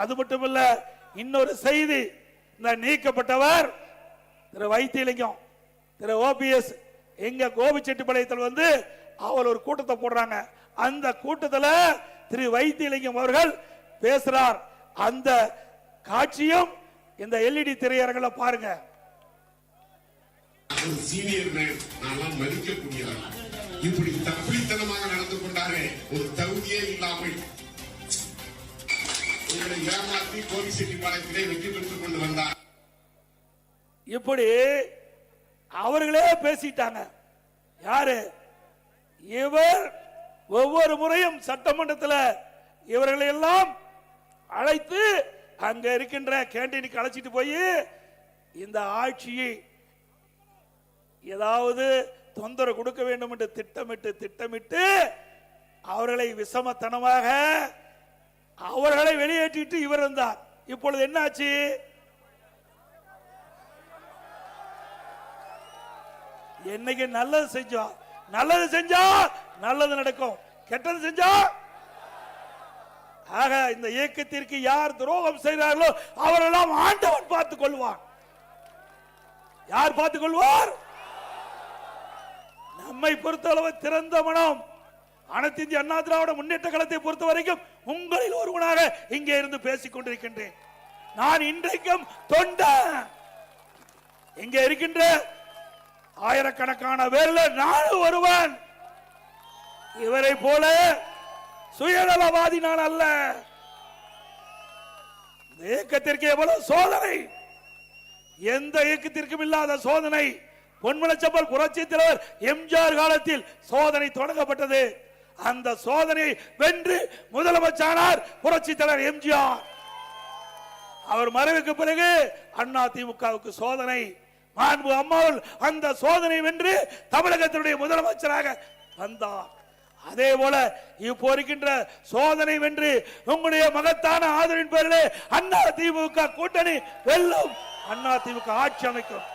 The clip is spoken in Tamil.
அது மட்டுமல்ல இன்னொரு செய்தி. இந்த நீக்கப்பட்டவர் திரு வைத்தியலிங்கம் திரு ஓபிஎஸ் எங்க கோபிச்செட்டிப்பாளையத்தில் வந்து அவர் ஒரு கூட்டத்தை போடுறாங்க. அந்த கூட்டத்தில் திரு வைத்தியலிங்கம் அவர்கள் பேசுறார். அந்த காட்சியும் இந்த எல்இடி திரையரங்களை பாருங்க. இப்படி தப்பித்தனமாக நடந்து கொண்டாரே ஒரு தகுதியே இல்லாமல் உங்களை ஏமாற்றி கோவிச்செட்டிப்பாளையத்திலே வெற்றி பெற்றுக் கொண்டு வந்தார். இப்படி அவர்களே பேசிட்டாங்க. யாரு? இவர் ஒவ்வொரு முறையும் சட்டமன்றத்தில் இவர்களை எல்லாம் அழைத்து அங்க இருக்கின்ற கேண்டீனுக்கு அழைச்சிட்டு போய் இந்த ஆட்சியை ஏதாவது தொந்தரவு கொடுக்க வேண்டும் என்று திட்டமிட்டு திட்டமிட்டு அவர்களை விஷமத்தனமாக அவர்களை வெளியேற்றிட்டு இவர் வந்தார். இப்பொழுது என்னாச்சு? என்னைக்கு நல்லது செஞ்சோம் நல்லது செஞ்சா நல்லது நடக்கும். கெட்டது செஞ்சா? ஆக இந்த இயக்கத்திற்கு யார் துரோகம் செய்கிறார்களோ அவரெல்லாம் ஆண்டவன் பார்த்துக் கொள்வான். யார் பார்த்துக் கொள்வார்? நம்மை பொறுத்தளவு திறந்த மனம். அனைத்து இந்திய அண்ணா திராவிட முன்னேற்ற கழகத்தை பொறுத்த வரைக்கும் உங்களில் ஒருவனாக இங்கே இருந்து பேசிக் கொண்டிருக்கின்றேன். நான் இன்றைக்கும் தொண்ட இங்கே இருக்கின்ற ஆயிரக்கணக்கான பேர்ல நானும் ஒருவன். இவரை போல சுயநலவாதி நான் அல்ல. இயக்கத்திற்கு எவ்வளவு சோதனை? எந்த இயக்கத்திற்கும் இல்லாத சோதனை. பொன்மலச்சம்பல் புரட்சி தலைவர் எம்ஜிஆர் காலத்தில் சோதனை தொடங்கப்பட்டது. அந்த சோதனை வென்று முதலமைச்சானார் புரட்சி தலைவர் எம்ஜிஆர். அவர் மறைவுக்கு பிறகு அண்ணா திமுகவுக்கு சோதனை. மாண்பு அம்மாவில் அந்த சோதனை வென்று தமிழகத்தினுடைய முதலமைச்சராக வந்தார். அதே போல இப்போ இருக்கின்ற சோதனை வென்று உங்களுடைய மகத்தான ஆதரவின் பேரிலே அண்ணா திமுக கூட்டணி வெல்லும். அண்ணா திமுக ஆட்சி அமைக்கும்.